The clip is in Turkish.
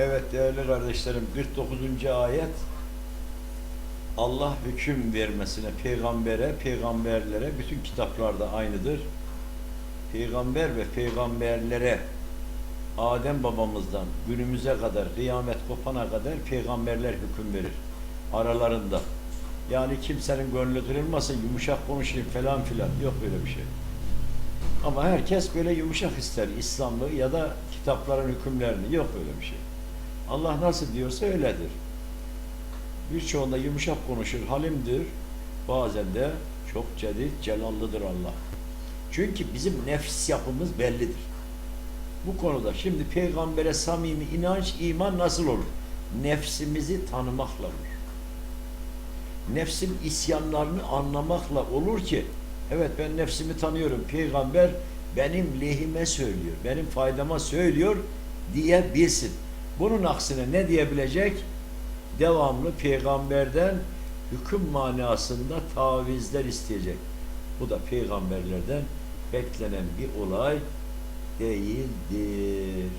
Evet değerli kardeşlerim 49. ayet Allah hüküm vermesine peygambere, peygamberlere bütün kitaplarda aynıdır. Peygamber ve peygamberlere Adem babamızdan günümüze kadar kıyamet kopana kadar peygamberler hüküm verir aralarında. Yani kimsenin gönlü kırılmasın, yumuşak konuşayım falan filan. Yok böyle bir şey. Ama herkes böyle yumuşak ister İslam'ı ya da kitapların hükümlerini. Yok öyle bir şey. Allah nasıl diyorsa öyledir. Birçoğunda yumuşak konuşur, halimdir. Bazen de çok cedid, celallıdır Allah. Çünkü bizim nefis yapımız bellidir. Bu konuda şimdi peygambere samimi inanç, iman nasıl olur? Nefsimizi tanımakla olur. Nefsin isyanlarını anlamakla olur ki evet ben nefsimi tanıyorum. Peygamber benim lehime söylüyor, benim faydama söylüyor diyebilsin. Bunun aksine ne diyebilecek? Devamlı peygamberden hüküm manasında tavizler isteyecek. Bu da peygamberlerden beklenen bir olay değildir.